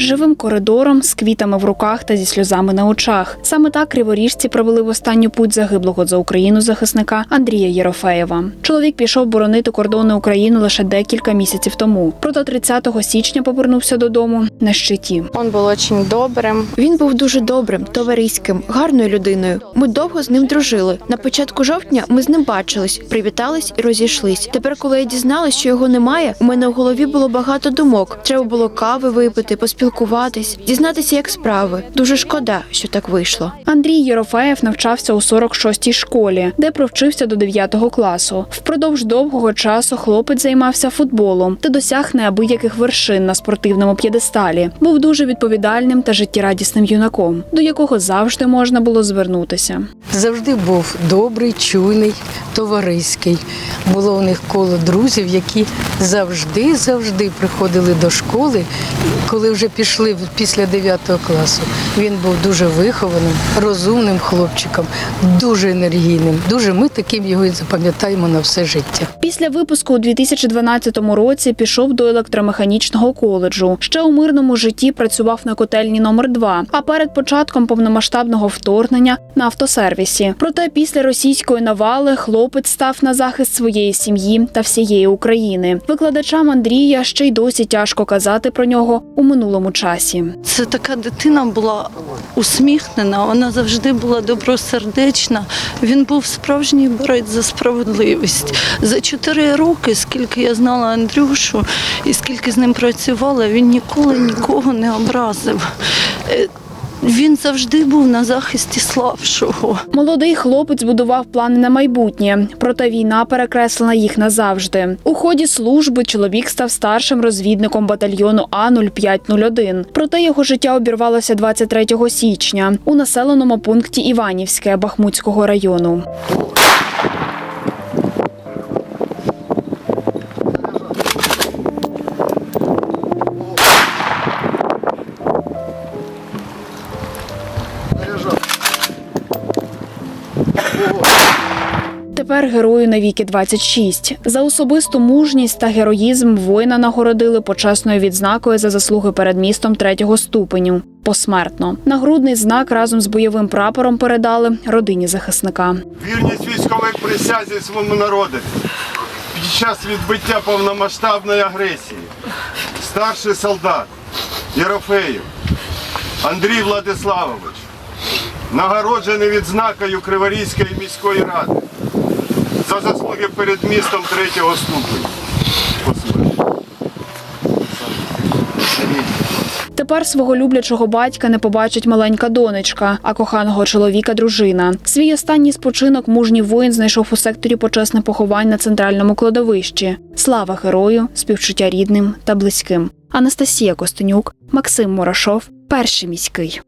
живим коридором з квітами в руках та зі сльозами на очах. Саме так криворіжці провели в останню путь загиблого за Україну захисника Андрія Єрофеєва. Чоловік пішов боронити кордони України лише декілька місяців тому. Проте 30 січня повернувся додому на щиті. Он был очень добрым. Він був дуже добрим, товариським, гарною людиною. Ми довго з ним дружили. На початку жовтня ми з ним бачились, привітались і розійшлись. Тепер, коли я дізналась, що його немає, у мене в голові було багато думок. Треба було кави випити, поспілкуватись, дізнатися, як справи. Дуже шкода, що так вийшло. Андрій Єрофеєв навчався у 46-й школі, де провчився до 9 класу. Впродовж довгого часу хлопець займався футболом та досяг неабияких вершин на спортивному п'єдесталі. Був дуже відповідальним та життєрадісним юнаком, до якого завжди можна було звернутися. завжди був добрий, чуйний, товариський. Було у них коло друзів, які завжди, завжди приходили до школи. Коли вже пішли після 9 класу, він був дуже вихованим, розумним хлопчиком, дуже енергійним. Дуже ми таким його і запам'ятаємо на все життя. Після випуску у 2012 році пішов до електромеханічного коледжу. Ще у мирному житті працював на котельні номер 2 а перед початком повномасштабного вторгнення на автосервісі. Проте після російської навали хлопець став на захист своєї сім'ї та всієї України. Викладачам Андрія ще й досі тяжко казати про нього у минулому часі. Це така дитина була усміхнена, вона завжди була добросердечна. Він був справжній борець за справедливість. За чотири роки, скільки я знала Андрюшу і скільки з ним працювала, він ніколи нікого не образив. Він завжди був на захисті слабшого. Молодий хлопець будував плани на майбутнє, проте війна перекреслила їх назавжди. У ході служби чоловік став старшим розвідником батальйону А 0501 Проте його життя обірвалося 23 січня у населеному пункті Іванівське Бахмутського району. Тепер герою навіки 26. За особисту мужність та героїзм воїна нагородили почесною відзнакою за заслуги перед містом третього ступеню. Посмертно нагрудний знак разом з бойовим прапором передали родині захисника. Вірність військової присязі своєму народу під час відбиття повномасштабної агресії. Старший солдат Єрофеєв Андрій Владиславович, нагороджений відзнакою Криворізької міської ради за заслуги перед містом третього ступеня. Тепер свого люблячого батька не побачить маленька донечка, а коханого чоловіка дружина. Свій останній спочинок мужній воїн знайшов у секторі почесне поховань на центральному кладовищі. Слава герою, співчуття рідним та близьким. Анастасія Костенюк, Максим Мурашов, перший міський.